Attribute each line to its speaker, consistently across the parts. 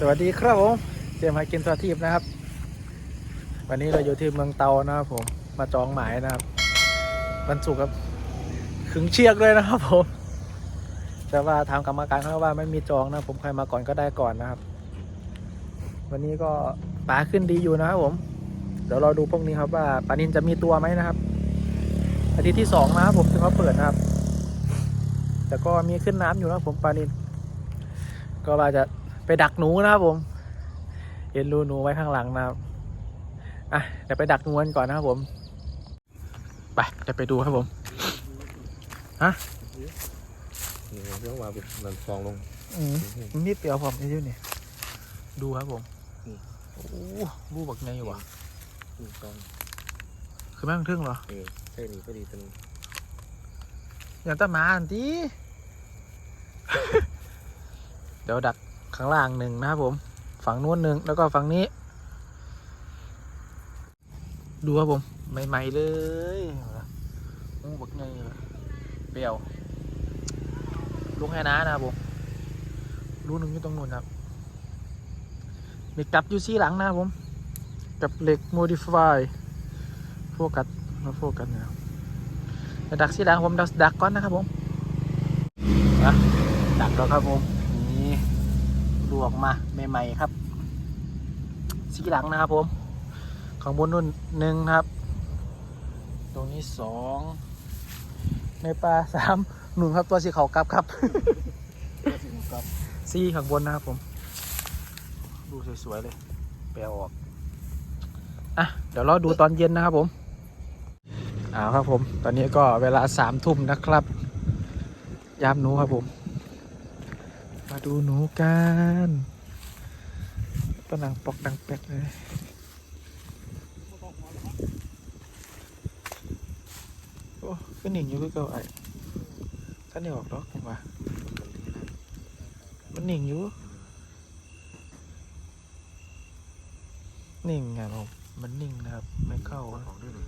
Speaker 1: สวัสดีครับผมเจมส์หากินทัวทีพนะครับ วันนี้เราอยู่ที่เมืองเตานะครับผมมาจองหมายนะครับวันศุกร์ครับขึงเชือกด้วยนะครับผมแต่ว่าทางกรรมการเขาว่าไม่มีจองนะผมใครมาก่อนก็ได้ก่อนนะครับ วันนี้ก็ปลาขึ้นดีอยู่นะครับผม เดี๋ยวเราดูพวกนี้ครับว่าปลานินจะมีตัวไหมนะครับ อาทิตย์ที่สองนะครับผมถึงเขาเปิดนะครับ แต่ก็มีขึ้นน้ำอยู่นะครับผมปลานิน ก็ว่าจะ ไปดักหนูนะครับผม เห็นรูหนูไว้ข้างหลังนะครับ อะเดี๋ยวไปดักงูกันก่อนนะครับผม ไปเดี๋ยวไปดูครับผม
Speaker 2: นี่เรื่องมาเป็นนันฟองลง
Speaker 1: อืมนิดเดียวผมนี่อยู่นี่ดูครับผม
Speaker 2: นี่
Speaker 1: โอ้รูบักไงวะ
Speaker 2: นี่ฟอง
Speaker 1: คือแม่งทึ่งเหรอ
Speaker 2: เออใช่นี่พอดีเป็น
Speaker 1: อย่างตาหมาอันที่เดี๋ยวดัก ข้างล่างหนึ่งนะครับผม ฝั่งนู้นหนึ่งแล้วก็ฝั่งนี้ ดูครับผมใหม่ๆเลยโอ้บักไงเปรี้ยวลุงให้น้านะครับผมรูหนึ่งอยู่ตรงนู้นครับมีกลับอยู่ซี่หลังนะครับผม กับเหล็ก modify โฟกัสมาโฟกัสนะครับดักซี่หลังผมดักก่อนนะครับผมดักแล้วครับผม ออกมาใหม่ๆครับซี่หลังนะครับผมข้างบนนู่นหนึ่งนะครับ ตรงนี้สองในปลาสามหนึ่งครับตัวสีขาวกลับครับซี่ข้างบนนะครับผม ดูสวยๆเลยไปเอาออก อะ เดี๋ยวเราดูตอนเย็นนะครับผมเอาครับผม ตอนนี้ก็เวลาสามทุ่มนะครับ ยามหนูครับผม มาดูหนูกันตัวหนังปอกดังเป็ดเลยโอ้ก็หนิงอยู่คือเก่าไอ้ท่านนี่ออกดอกยังวะมันหนิงอยู่นิ่งไงผมมันนิ่งนะครับ ไม่เข้า
Speaker 2: อ
Speaker 1: นะ
Speaker 2: อกด้วยเลย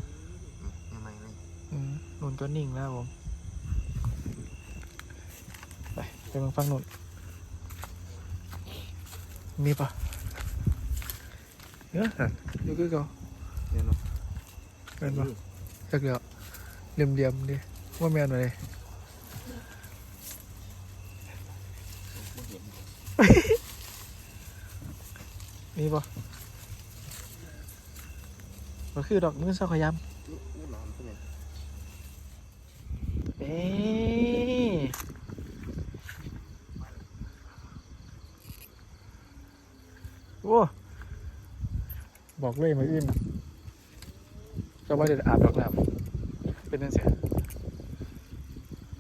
Speaker 2: ยังไงนี่
Speaker 1: อืมนุ่นก็นิ่งนะครับผมไปไปเมืองฟังนุ่น มีปะเนื้อสัตว์อยู่คือเก่า
Speaker 2: เนี่ยเนาะ
Speaker 1: เป็นปะจักเดียวเหลี่ยมเหลี่ยมๆดิว่าแมนมาเลยมีปะก็คือดอกมือเสาขยำ
Speaker 2: อู้ร้อนใช่ไหม
Speaker 1: เอ๊ะโอ้บอก เลยมาอื่นก็ว่าเดี๋ยวอาบดอกน้ำเป็นนั่นเสีย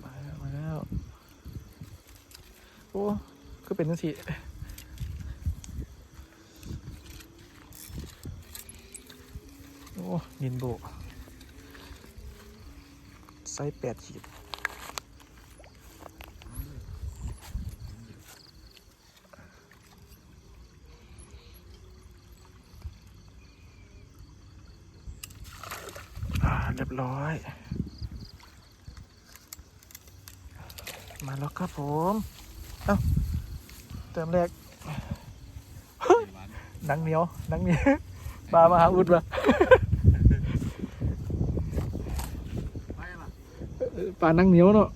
Speaker 1: มาแล้วมาแล้วโอ้ก็เป็นนั่นสิโอ้นินโบไซส์แปดขีดอ่าเรียบร้อย มาแล้ว ครับผมเอ้าเติมแรกหนังเหนียวหนังเหนียวปลามาหาอุดปะ
Speaker 2: ไปล่ะ
Speaker 1: เออปลาหนังเหนียวเนาะ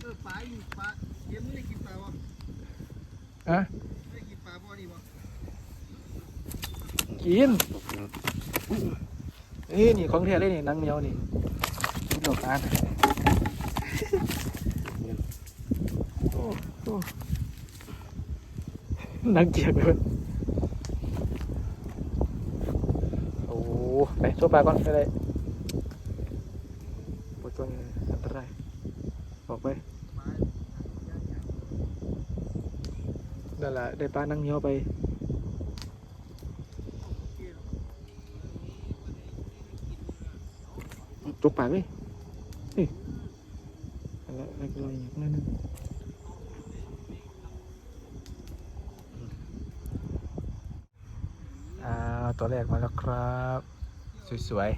Speaker 2: เออปลาอยู่ปลาเย็นไม่ได้กินปลาบ่
Speaker 1: อะ
Speaker 2: ไม่ได้กินปลาบ่นี่บ่
Speaker 1: กินเอ้ยนี่ของแท้เลยนี่หนังเหนียวนี่กินดอกตาลโอ้โอ้ห นังเกียกเลยโอ้ไปโชว์ปลาก่อนไปเลยปวดตัวนี้อันตรายออกไปนั่นแหละได้ปลาหนังเหนียวไปจุกปากเลยนี่อะไรอะไรอะไรอย่างนั้นนึงอ่า ตัวแรกมาแล้วครับ สวย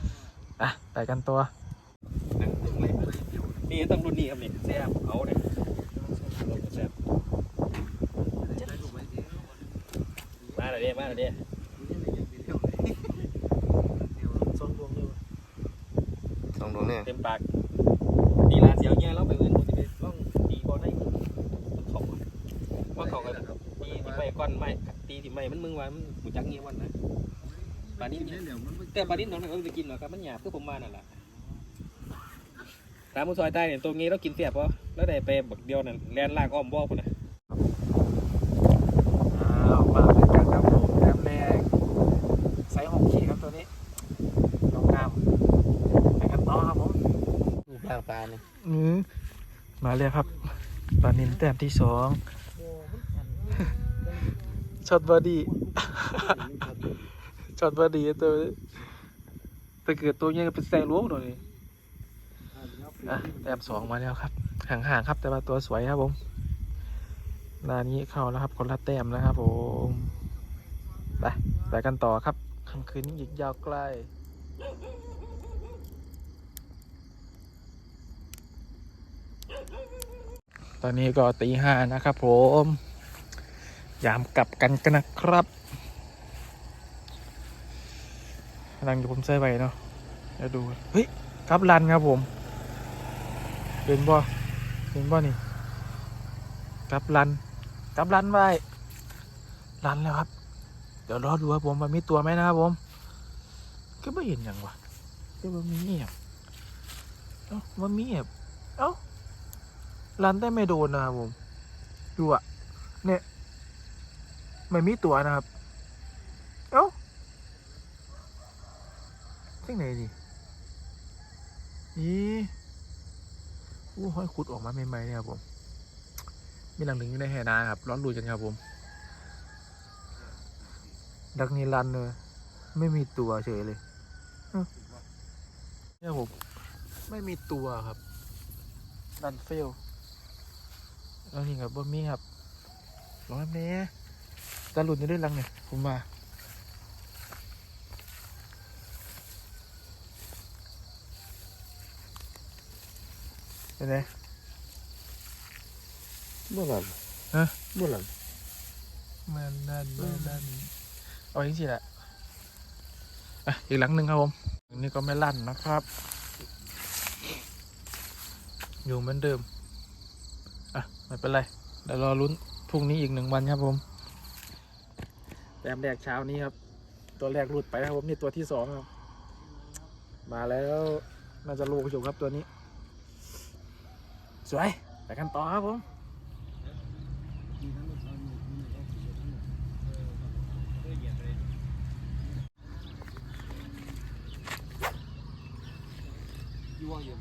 Speaker 1: ๆอะไปกันตัว
Speaker 2: นี่ต้องรุ่นนี้ครับนี่แซ่บเอาเนี่ยแซ่บ
Speaker 3: เลยเด้มาเลยเด้
Speaker 1: สองดวงอยู่
Speaker 2: สองดวงเนี่ย
Speaker 3: เต็มปากดีลาเสียวเงี้ยเราไปเงินมันจะไปล่องตีบอลได้เขาว่าเขาก็ตีที่ไม่ก้อนไม่ ตีที่ไม่มันมึงว่ามันหูจักเงี้ยวันนะปลาดิ้นแต่ปลาดิ้นตรงนั้นเขาไปกินหรอครับมันหยาบคือผมมานั่นแหละตามมุซอยใต้เนี่ยตัวงี้เรากินเสียบปะแล้วได้ไปบักเดียวนั่นแลนลากอ้อมบ่อคนน่ะ
Speaker 1: อ้าวมาด้วยกันครับผมแต้มแรกไซส์หกขีดครับตัวนี้น้องงามไปกันต่อครับผม
Speaker 2: รูปร่างปลาเนี่ย
Speaker 1: อืมมาเลยครับปลานินแต้มที่สอง ช็อตบอดี้ช็อตบอดี้ตัวนี้แต่เกิดตัวเนี้ยเป็นแซงล้วงหน่อยนี่อะแต้มสองมาแล้วครับ ห่างๆครับ แต่ว่าตัวสวยครับผมลานนี้เข้าแล้วครับ คนละแต้มนะครับผมไปไปกันต่อครับค่ำคืนนี้อีกยาวไกลตอนนี้ก็ตีห้านะครับผม ยามกลับกันกันนะครับกำลังอยู่ผมใส่ไว้เนาะเดี๋ยวดู เฮ้ยกลับรันครับผม เห็นบ่เห็นบ่นี่กลับรันกลับรันไว้รันแล้วครับ เดี๋ยวรอดูครับผมว่ามีตัวไหมนะครับผม ก็ไม่เห็นอย่างวะก็ว่มีเงียบเอ้าว่มีเงียบเอ้ารันได้ไม่โดนนะครับผม ดูอะเนี่ย ไม่มีตัวนะครับ เอ้าที่ไหนดินี่อู้ห้อยขุดออกมาใหม่ๆเนี่ยครับผมมีหลังหนึ่งอยู่ในแห่นาครับ ร้อนรูกันครับผม ดักนีรันเลยไม่มีตัวเฉยเลยเนี่ยผมไม่มีตัวครับรันเฟลแล้วนี่ครับบ่มีครับร้อยเม ตรตาหลุดอยู่ด้วยลังเนี่ยผมมาเป็นไง
Speaker 2: เมื่อไหร่
Speaker 1: ฮะ
Speaker 2: เมื่อไหร่
Speaker 1: มันนั่นมันนั่นเอาอย่างนี้แหละอะอีกหลังหนึ่งครับผมอันนี้ก็ไม่ลั่นนะครับ อยู่เหมือนเดิม อะ ไม่เป็นไร เดี๋ยวรอลุ้นพรุ่งนี้อีกหนึ่งวันครับผม แต้มแรกเช้านี้ครับ ตัวแรกหลุดไปครับผมนี่ตัวที่สองครับ มาแล้วน่าจะลูกอยู่ครับตัวนี้ สวยไปกันต่อครับผม
Speaker 2: ยี่ว่าอยู่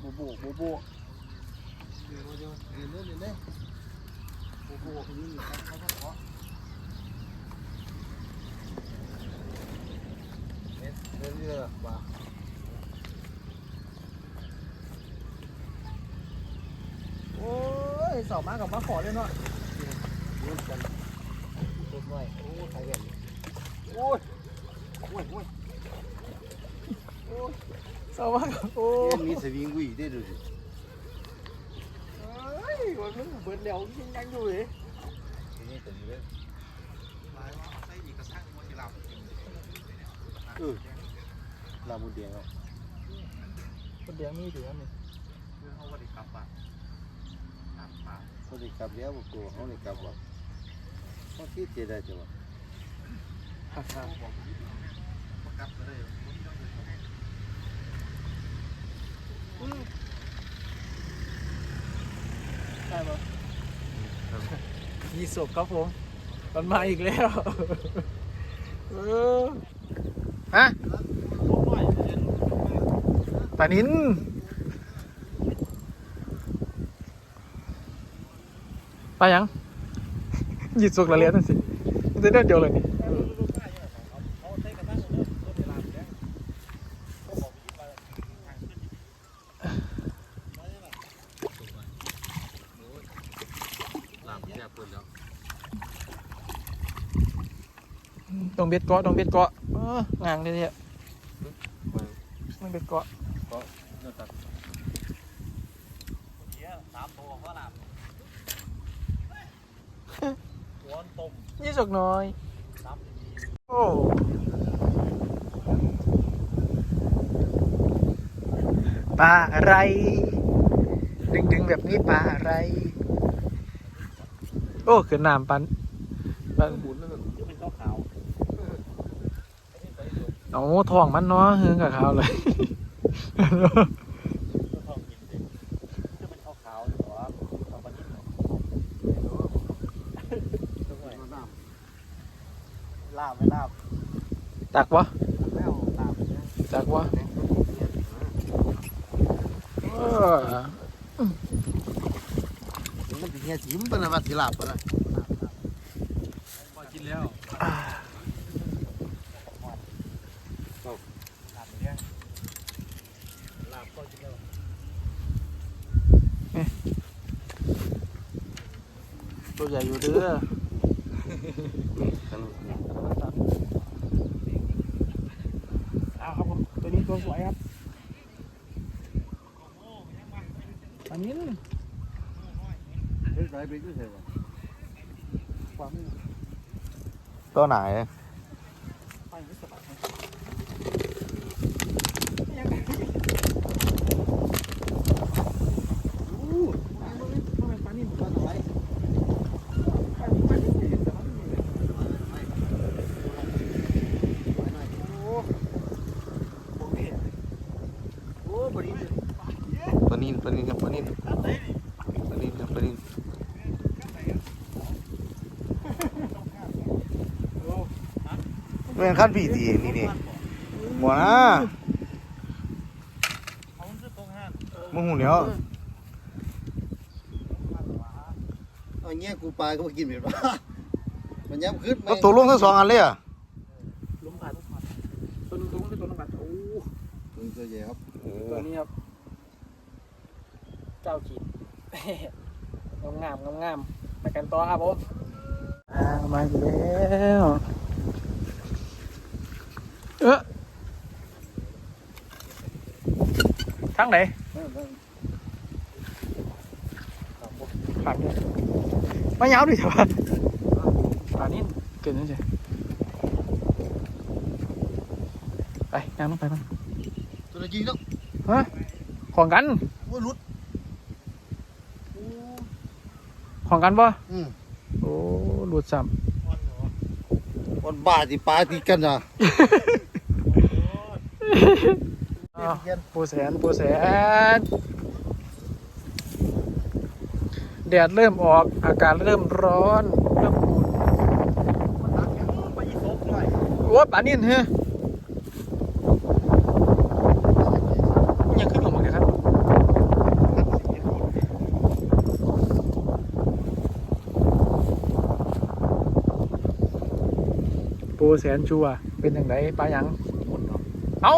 Speaker 1: โบโบโบโบ
Speaker 2: เดี๋ยวเดี๋ยวเดี๋ยวเดี๋ยวเดี๋ยวโอ้โหนี่เขาเขาเขาเดี๋ยวเดี๋ยวปลา
Speaker 1: โอ้ยสอบมากับมาขอเลยเนาะ
Speaker 2: เล่นกันเล็กน้อยโอ้ยใครเห็น
Speaker 1: โอ้ย
Speaker 2: โอ้ยโอ้ย
Speaker 1: สอบมากับโอ้ย
Speaker 2: มีสวิงวิ่งได้ดูดิ
Speaker 1: เฮ้ยวันนึงเบิร์ดแล้วยังยังอยู่เลย
Speaker 2: ทีนี้ตัวนี้เลยเออ ลาบุเดียงอะ
Speaker 1: คนเดียวมีถึงอันนี้
Speaker 2: เขาได้กลับแล้วบอกตัวเขาได้กลับว่ะเขาคิดเจได้จังวะ
Speaker 1: ฮ่าฮ่าใช่ปะยี่สิบครับผม มันมาอีกแล้ว เออ ฮะ ปลานินไปยังหยิบสุกละเลียนนั่นสิมันจะได้เดียวเลยนี่
Speaker 2: ลามแค่เปิดแล้ว
Speaker 1: ดงเบ็ดเกาะดงเบ็ดเกาะงางเลยเนี่ยดงเบ็ดเกาะ
Speaker 2: สามตัวก็หลับหัวต้ม
Speaker 1: ยี่สกน้อย
Speaker 2: ซับ
Speaker 1: โอ้ปลาอะไร ดึงดึงๆแบบนี้ปลาอะไร โอ้ขึ้นน้ำปันปัน
Speaker 2: บุญนั่นน่ะจะเป็นขาวขาว
Speaker 1: โอ้ท้องมันเนาะเฮืองกับเขาวเลย
Speaker 2: ก็ทองกินดิจะเป็นขาวขาวหรือว่าขาวปนิดลาบไม่ลาบ
Speaker 1: ตักวะ
Speaker 2: แล้วลาบเนี่ย
Speaker 1: ตักวะเออ
Speaker 2: มันเป็นเงี้ยจิ้มเป็นอะไรที่ลาบปะนะ
Speaker 3: พอกินแล้ว
Speaker 2: ลาบเนี่ยลาบก็กินแล้ว
Speaker 1: ตัวใหญ่อยู่เด้อ เอาครับ ผมตัวนี้ตัวสวยครับอันนี้นะ
Speaker 2: เฮ้ยไรไปก็ใช่ป่ะ
Speaker 1: ความ
Speaker 2: ตัวไหน
Speaker 1: ไปไม่สบายนะอู้ทำไมปลานี่มัน
Speaker 2: ตัวไหน
Speaker 1: ปลานี่ปลานี่เห็นแต่มันไม่มีเลย
Speaker 2: โอ้บริสุทธิ์
Speaker 4: ป ลานินปลานินครับปลานินปลานินครับปลานินแม่งขั้นผีตีนี่นี่บ่นะ
Speaker 2: เขาซื้อตรงห้าง
Speaker 4: มึงหูเหลียว
Speaker 2: เอาเงี้ยกูปลาก็มากินเหมือนว่ามันย้ำขึ้น
Speaker 4: เอาตัวลงทั้งสองอันเลยอะ
Speaker 1: ล้มผ่านล้มผ่านตัวนึงตัวนึงตัวนึงผ่านโอ้
Speaker 2: มันตัวใหญ่ครับ
Speaker 1: ตัวนี้ครับ เจ้าขีดงามงามงามๆไปกันต่อครับผมอ่ามาอีกแล้วเออทั้งไหนผ่านเลยมายาวดิเถอะผ่านนี่เกินนั่นเฉยไปยางลงไปมัน
Speaker 2: ตัวจริงเนาะ
Speaker 1: ฮะของกัน
Speaker 2: โอ้ยรุด
Speaker 1: ของกันป่ะ
Speaker 2: อืม
Speaker 1: โอ้หลุดซ้
Speaker 2: วันบ้าที่ปลาตีกันอะำ
Speaker 1: อ้าวปูแสนปูแสนแดดเริ่มออกอากาศเริ่มร้อนเริ่มอุ่น
Speaker 2: ไปยี่สกหน่อย
Speaker 1: โอ้ป่านิ่นเฮ้ยยังขึ้นลงมาเลยครับ ปู แสนชัวเป็นอย่างไรปลาหยังเอ้า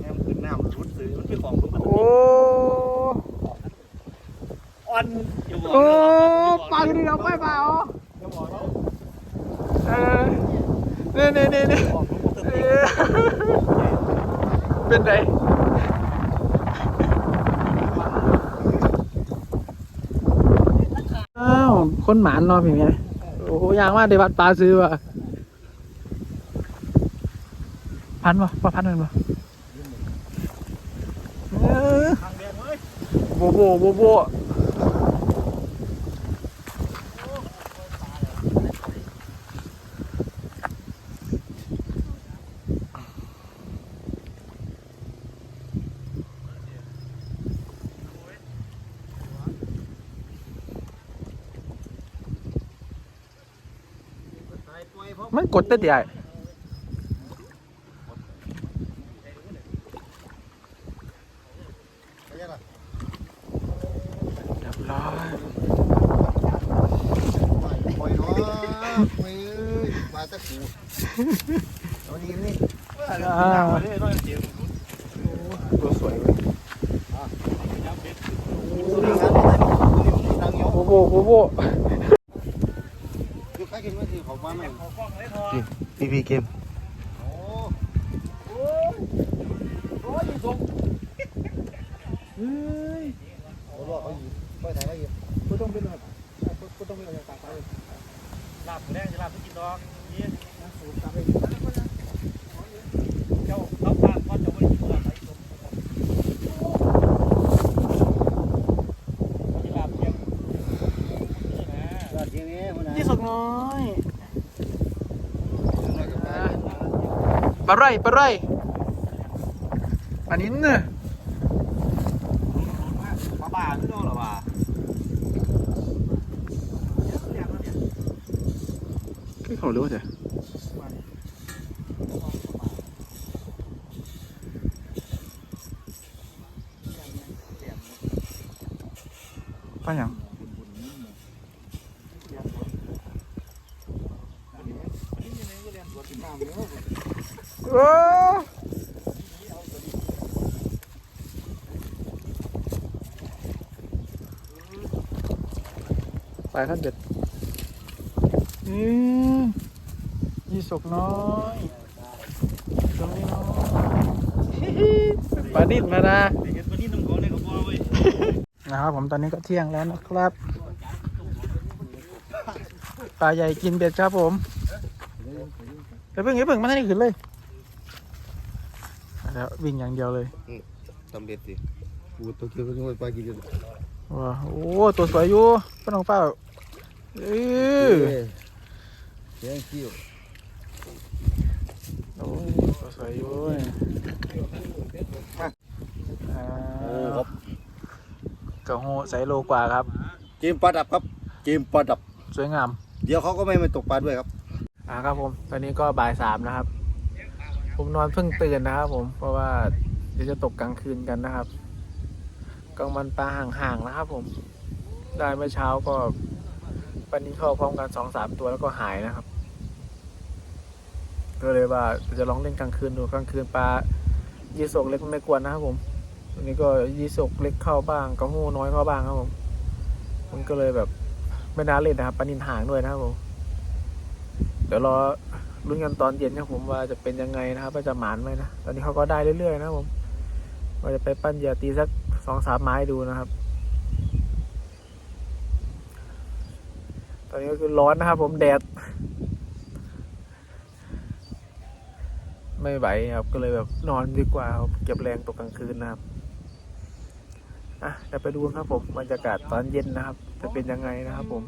Speaker 2: แง่มขึ้นน้ำรุดซื้อมันเป็นของมัน
Speaker 1: โอ้
Speaker 2: อ่อนอย่าบอก
Speaker 1: โอ้ปลาอยู่ดีเราไปเปล่า
Speaker 2: อย่าบอกเนาะ
Speaker 1: เออเนี่ยเนี่ยเนี่ยเนี่ย
Speaker 2: บอกมันบ่
Speaker 1: เอ
Speaker 2: ตึ้ง
Speaker 1: อเป็นไรอ้าว คนหมานเนอนพี่ไงโอ้โหยางว่าเดวัดปลาซื้อว่ะ พันวะปลาพันเป็นวะเออ
Speaker 2: ทางแดงเว้ย
Speaker 1: โบโบโบโบมันกดได้ดีไอ้
Speaker 2: ไปยังล่ะ
Speaker 1: เรียบร้อย
Speaker 2: ปล่อยเนาะเว้ยมาตะกูเอานี่นี่
Speaker 1: อ้าว
Speaker 2: มาเลยน้อยเจียว
Speaker 1: ตัวสวยเว้ย
Speaker 2: ตัวนี้งานนี่ทางเงี้ยว
Speaker 1: โบโบโบโบ
Speaker 2: คือ ใครกินไม่ถือเขาบ้านไหม
Speaker 4: พี่พี่เกม
Speaker 2: โอ้
Speaker 1: โอ้ยส่งเฮ้ย
Speaker 2: โหรอเขาอยู่ไปไหนเขาอยู่
Speaker 1: กูต้องเป็นแบบกูต้องเป็นอะไรต่างไป
Speaker 3: ลาบหมูแดงจะลาบไม่กินดอกนี่
Speaker 1: นะสูตรตามไป
Speaker 3: เจ้าเขาพาพ่อเจ้าไม่กินลาบไปสมที่ลาบเพียงนี่นะ
Speaker 2: ยอดจริงนี่คนไหน
Speaker 1: ยี่สกน้อย
Speaker 2: กับไป
Speaker 1: ปลาไรปลาไรอันนี้เนี่ย
Speaker 3: ปลาบ้าไม่รู้หรอวะ
Speaker 4: คือเขารู้จ้ะป้าหยังโอ้ ไปขั้นเด็ดอืมยี่สกน้อยตรงนี้น้อยปลาดิบมานะ
Speaker 3: เด็กตัวนี้น้ำเขาเลยเขาบอกเว้ย
Speaker 1: นะครับผมตอนนี้ก็เที่ยงแล้วนะครับปลาใหญ่กินเบ็ดครับผมเดี๋ยวเพิ่งเดี๋ยวเพิ่งมาให้ขึ้นเลยแล้ววิ่งอย่างเดียวเลย
Speaker 2: ทำเด็ดสิกูตัวเกี่ยวกับไปกินกัน
Speaker 1: ว้าวโอ้ตัวสวยอยู่ป้าน้องเป้าเออ
Speaker 2: เสียงคิ้ว
Speaker 1: โอ้ตัวสวยอยู่อ่ากระโหใส่โลกว่าครับ
Speaker 2: เกมปลาดับครับเกมปลาดับ
Speaker 1: สวยงาม
Speaker 2: เดี๋ยวเขาก็ไม่มาตกปลาด้วยครับ
Speaker 1: อ่าครับผม ตอนนี้ก็บ่ายสามนะครับ ผมนอนเพิ่งตื่นนะครับผมเพราะว่าเดี๋ยวจะตกกลางคืนกันนะครับ กลางวันปลาห่างๆนะครับ ผม ได้เมื่อเช้าก็ปันนี้เข้าพร้อมกันสองสามตัวแล้วก็หายนะครับ ก็เลยว่าจะลองเล่นกลางคืนดูกลางคืนปลายีสกเล็กไม่กวนนะครับ ผมวันนี้ก็ยีสกเล็กเข้าบ้างกระหู้น้อยเข้าบ้างครับผม มันก็เลยแบบไม่น่าเล่นนะครับปลานินห่างด้วยนะครับผมเดี๋ยวรอลุ้นกันตอนเย็นครับผมว่าจะเป็นยังไงนะครับว่าจะหมานไหมนะ ตอนนี้เขาก็ได้เรื่อยๆ นะครับผมว่าจะไปปั้นเหยื่อตีสัก สองสามไม้ดูนะครับ ตอนนี้ก็คือร้อนนะครับ ผมแดด ไม่ไหวครับก็เลยแบบนอนดีกว่าเก็บแรงตกกลางคืนนะครับอะเดี๋ยวไปดูครับผมบรรยากาศตอนเย็นนะครับ จะเป็นยังไงนะครับผม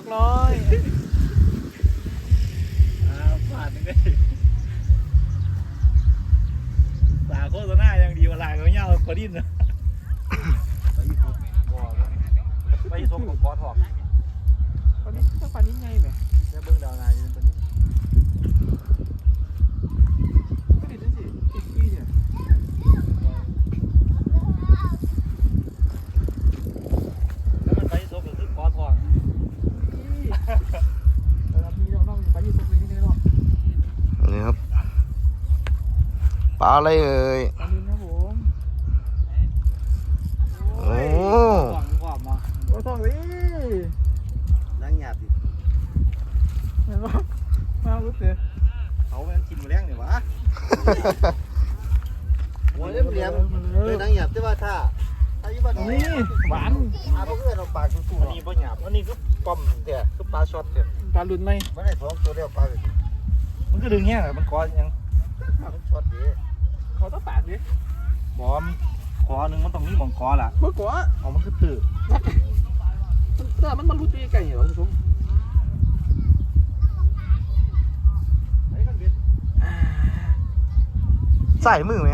Speaker 3: วกน้อยอ่าผ่านไปสาโฆษณายังดีกว่าลายเขาเงี้ยกว่าดิ้นนะไปทบกับกอทอก
Speaker 2: อะไรเอ่ย
Speaker 1: ปลานินครับผม
Speaker 2: โอ้
Speaker 1: หวังกว่ามาโอ้ทองดิ
Speaker 2: นั่งหยาบดิ
Speaker 1: เห็นปะมาลุ้นเตะ
Speaker 3: เขาแม่นกินมาแรงเนี่ยวะ
Speaker 2: โอ้ยเหลี่ยมเลยนั่งหยาบแต่ว่าถ้าถ้าอยู่บ้าน
Speaker 1: นี่หวาน
Speaker 2: อาพวกเอื้อนเอาปากสู้ๆ
Speaker 3: อัน
Speaker 2: เนาะ
Speaker 3: นี้บ่หยาบอันนี้คือป้อมเถี่ยคือปลาช็อตเถี่ย
Speaker 1: ปลาหลุดไหม
Speaker 2: มันได้สองตัวเดียวปลาเลย
Speaker 3: มันก็ดึงแห้งอะมันกอยัง
Speaker 2: มันช็อตดี
Speaker 1: เขาต้องปากดิ
Speaker 3: บอมคอหนึงมันต้องมีหมองคอล่ะ
Speaker 1: เมื่อก่อน
Speaker 3: เอามันคือตื้อ
Speaker 1: มันมันมันรุดตีไก่เหรอคุณผู้ชม
Speaker 2: ใส่มือไหม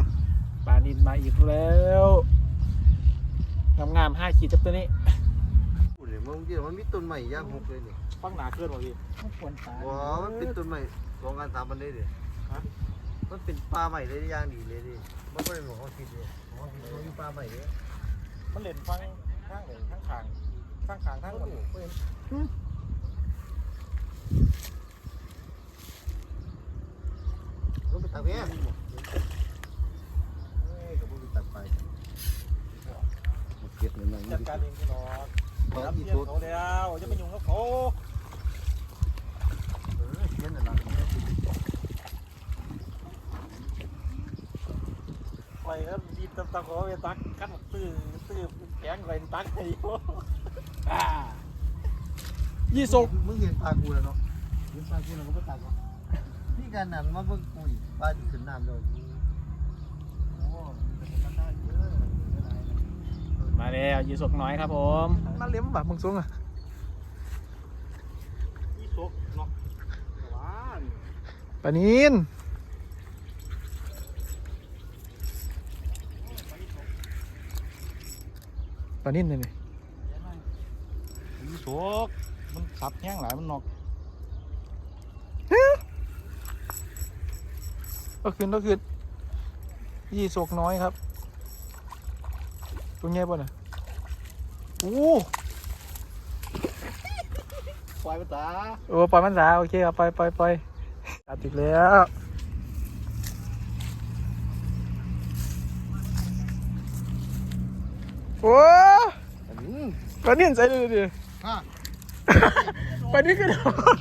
Speaker 1: ปลานินมาอีกแล้วงามๆห้าขีดจับตัวนี้
Speaker 2: พูดเลยมึงเดี๋ยวมันมีต้นใหม่ย่างหกเลยนี่
Speaker 3: ฟังหนาเคลื่อนบ่พี่
Speaker 1: มันควรตาย
Speaker 2: ว้ามันเป็นต้นใหม่สองกันสามมันเลยดิฮะ มันเป็นปลาใหม่เลยย่างดีเลยดิมันไม่ได้หลงเขาคิดเลยเขาคิดว่ามีปลาใหม่เลย
Speaker 3: มันเล่นฟังข้างเลยข้างขางข้างขางข้างหมด
Speaker 2: มันไปตักแม่เฮ้ยกับมึงไปตักไปเก็บเงินมา
Speaker 3: จัดการเองตลอด
Speaker 2: ปลา
Speaker 3: รับ
Speaker 2: อี
Speaker 3: เสีย
Speaker 2: ตัว
Speaker 3: เขาแล้วจะไปยุ่งกับเขา
Speaker 2: เออเสียนน่ะนะ
Speaker 3: ไปแล้วดีตะตะขอไปตักกันตื้อตื้อแข็งไปตักให้อยู่
Speaker 1: อ่ายี่สก
Speaker 2: มึงเห็นปลากูแล้วเนาะเห็นปลากูแล้วก็ไม่ตักหรอกนี่การนั่นมาเบิ่งกูอีกปลาที่ขึ้นน้ำแล้วโอ้เป็นราคาเยอะ
Speaker 1: มาแล้วยี่สกน้อยครับผมมาเลี้ยมแบบมึงสูงอะ
Speaker 3: ยี่สกเนาะว้า
Speaker 1: ปลานิน ลานินเลยนี่
Speaker 3: ยี่สกมันสับแห้งหลายมันนอก
Speaker 1: ก็คืนก็คืนยี่สกน้อยครับ ตัวใหญ่ป่ะน่ะโอ้
Speaker 3: ปล่อยมันตา
Speaker 1: โอ้ปล่อยมันสาโอเคครับไปไปไปตัดอีกแล้วโอ้
Speaker 2: อืม
Speaker 1: ปลานิ่นใส่เลยดิ
Speaker 2: ฮะ
Speaker 1: ปลานิ่นกระโดด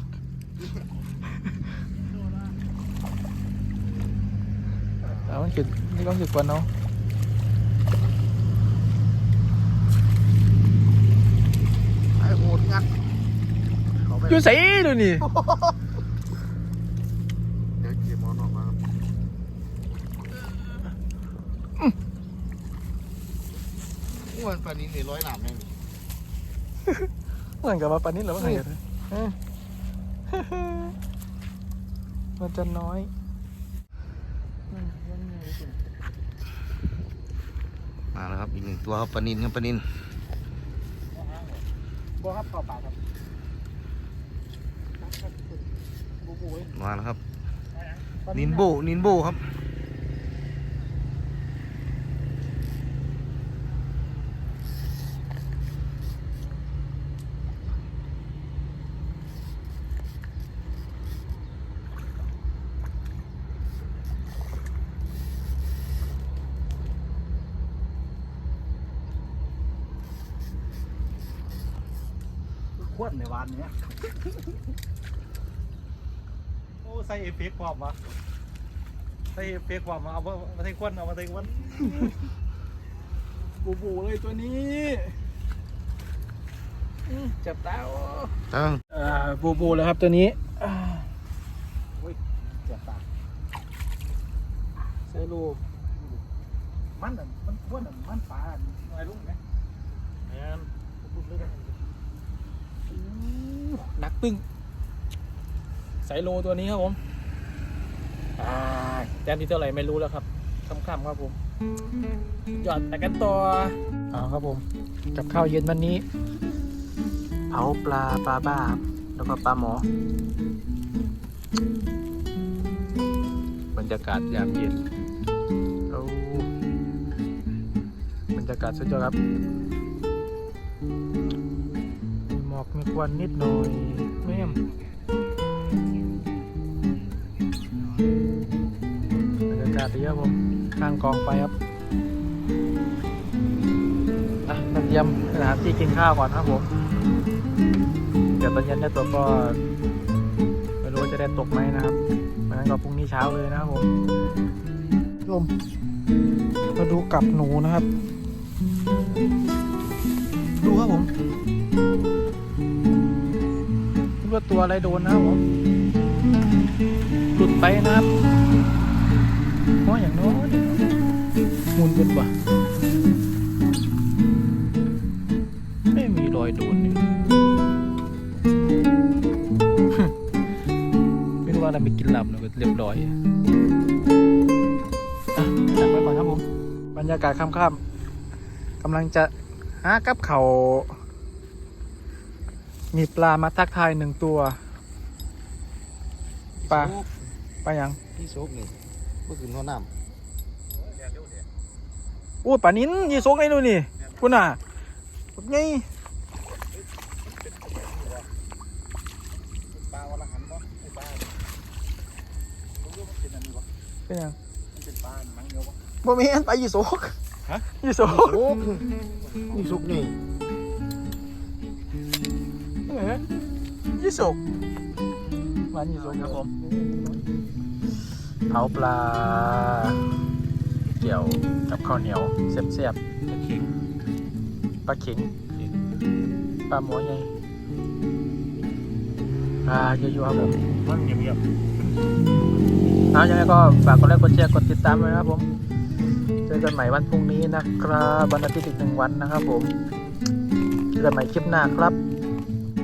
Speaker 1: เอามันจุดนี่ต้องจุดก่อนเนาะ
Speaker 2: ไอ้โหดงัดเขาไป
Speaker 1: อยู่ใส่ดูนี่
Speaker 2: เดี๋ยวเก็บมันออกมาอ้วนปลานี้นี่ร้อยหนามแน่นี่
Speaker 1: เหมือนกับว่าปลานิ่นหรือว่าไงกันเอ้ยมันจะน้อย
Speaker 2: มาแล้วครับอีกหนึ่งตัวครับปลานินครับปลานิน
Speaker 1: บัวครับเข้าปากครับบูบูเว้ย
Speaker 2: มาแล้วครับ
Speaker 1: ปลา
Speaker 2: นินโบนินโบครับ
Speaker 3: ขวดในวันเนี้ย โอ้ใส่เอฟเฟกต์ความวะใส่เอฟเฟกต์ความมาเอามามาใส่ขวดเอามาใส่ขวด
Speaker 1: บูบูเลยตัวนี้อืมจับตาโอ้
Speaker 2: ตั้ง
Speaker 1: อ่าบูบูแล้วครับตัวนี้อ่า
Speaker 3: เจ็บตา
Speaker 1: ใส่ลูก
Speaker 3: มันน่ะมันขวดน่ะมันปลาอะไรลูกไหมแม่นพูดเรื่อง
Speaker 1: อู้ หนักตึ้งใส่โลตัวนี้ครับผมอ่าแต้มที่เท่าไหร่ไม่รู้แล้วครับค่ำๆครับผมหยอดแต่กันต่อเอาครับผม กับข้าวเย็นวันนี้เผาปลาปลาบ้าครับแล้วก็ปลาหมอ บรรยากาศยามเย็นเอาบรรยากาศสุดยอดครับมีหมอกมีควันนิดหน่อยากาศาศดีครับผม ข้างกองไฟครับอะมาเยี่ยมสถานที่กินข้าวก่อนครับผม เดี๋ยวตอนเย็นได้ตัวก็ไม่รู้ว่าจะได้ตกไหมนะครับเพราะฉะนั้นก็พรุ่งนี้เช้าเลยนะครับผมชมมาดูกับหนูนะครับ ดูครับผมคิดว่าตัวอะไรโดนนะครับผม หลุดไปนะครับ เพราะอย่างโน้นหมุนเป็นว่ะไม่มีรอยโดนเลยไม่รู้ว่าอะไรไปกินหลับเลยเรียบร้อยอะจับไว้ก่อนครับผม บรรยากาศค่ำๆกำลังจะหากับเขาวมีปลามาทักทายหนึ่งตัว ปลา ปลายัง
Speaker 2: พี่ซุกนี่ ก็คือหัวน้
Speaker 1: อู้ปลานิ้นยี่สกไอ้นู่นนี่คุณน่ะไง
Speaker 2: ปลาวันละหันเนาะปลาผมรู้มันเป็นอันนี้วะ
Speaker 1: เป็นยัง
Speaker 2: มันเป็นปลาหนังเหนียววะ
Speaker 1: บ่มีอันปลายี่สก
Speaker 2: ฮะ
Speaker 1: ยี่สก
Speaker 2: โอ้นี่ซุกนี่
Speaker 1: เอ๊ะยี่สกมันยี่สกครับผม เผาปลา เกี่ยวกับข้าวเหนียวเสียบๆปลาเข็งปลาหมอใหญ่อ่าเยอะๆครับผม
Speaker 2: มันเงียบ
Speaker 1: เอายังไงก็ฝากกดไลค์กดแชร์กดติดตามด้วยนะครับผมเจอกันใหม่วันพรุ่งนี้นะครับวันอาทิตย์อีกหนึ่งวันนะครับผมเจอกันใหม่คลิปหน้าครับ